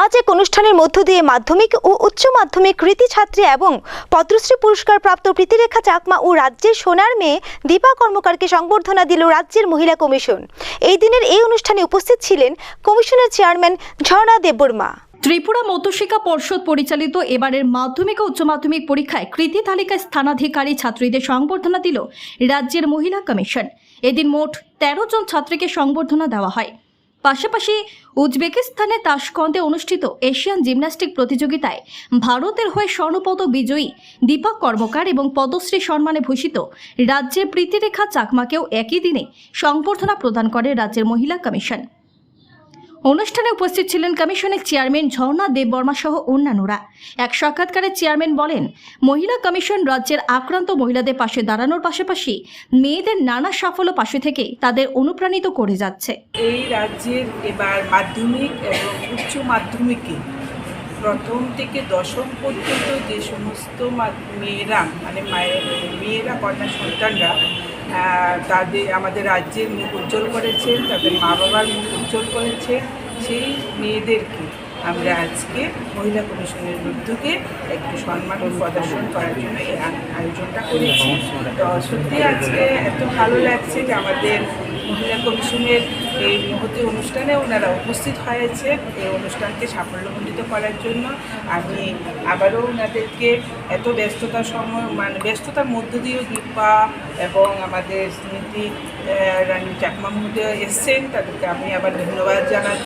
আজ এক অনুষ্ঠানের মধ্য দিয়ে মাধ্যমিক ও উচ্চ মাধ্যমিক কৃতি ছাত্রী এবং পদ্মশ্রী পুরস্কার প্রাপ্ত প্রীতিরেখা চাকমা ও রাজ্যের সোনার মেয়ে দীপা কর্মকারকে সংবর্ধনা দিল রাজ্যের মহিলা কমিশন। এই দিনের এই অনুষ্ঠানে উপস্থিত ছিলেন কমিশনের চেয়ারম্যান ঝর্ণা দেববর্মা। ত্রিপুরা মধ্যশিক্ষা পর্ষদ পরিচালিত এবারের মাধ্যমিক ও উচ্চ মাধ্যমিক পরীক্ষায় কৃতি তালিকায় স্থানাধিকারী ছাত্রীদের সংবর্ধনা দিল রাজ্যের মহিলা কমিশন। এদিন মোট তেরো জন ছাত্রীকে সংবর্ধনা দেওয়া হয়। পাশাপাশি উজবেকিস্তানে তাসকন্দে অনুষ্ঠিত এশিয়ান জিমন্যাস্টিক প্রতিযোগিতায় ভারতের হয়ে স্বর্ণপদ বিজয়ী দীপক কর্মকার এবং পদ্মশ্রী সম্মানে ভূষিত রাজ্যের প্রীতিরেখা চাকমাকেও একই দিনে সংবর্ধনা প্রদান করে রাজ্যের মহিলা কমিশন। অনুষ্ঠানে উপস্থিত ছিলেন কমিশনের চেয়ারম্যান ঝর্ণা দেববর্মা সহ অন্যান্যরা। এক সাক্ষাৎকারে চেয়ারম্যান বলেন, মহিলা কমিশন রাজ্যের আক্রান্ত মহিলাদের পাশে দাঁড়ানোর পাশাপাশি মেয়েদের নানা সাফল্য পাশে থেকে তাদের অনুপ্রাণিত করে যাচ্ছে। এই রাজ্যের এবার মাধ্যমিক এবং উচ্চ মাধ্যমিকে প্রথম থেকে দশম পর্যন্ত যে সমস্ত মেয়েরা মানে মায়ের কন্যা সন্তানরা তাদের, আমাদের রাজ্যের মুখ উজ্জ্বল করেছেন, তাদের মা বাবার মুখ উজ্জ্বল করেছে সেই মেয়েদেরকে আমরা আজকে মহিলা কমিশনের উদ্যোগে একটু সম্মান ও প্রদর্শন করার জন্য এই আয়োজনটা করেছি। তো সত্যি আজকে এত ভালো লাগছে যে আমাদের মহিলা কমিশনের এই মহতি অনুষ্ঠানে ওনারা উপস্থিত হয়েছে এই অনুষ্ঠানকে সাফল্যমণ্ডিত করার জন্য। আমি আবারও ওনাদেরকে এত ব্যস্ততার সময় মানে ব্যস্ততার মধ্য দিয়েও দীপা এবং আমাদের স্মৃতি রানী চাকমা মহোদয় এসছেন। তাদেরকে আমি আবার ধন্যবাদ জানাচ্ছি।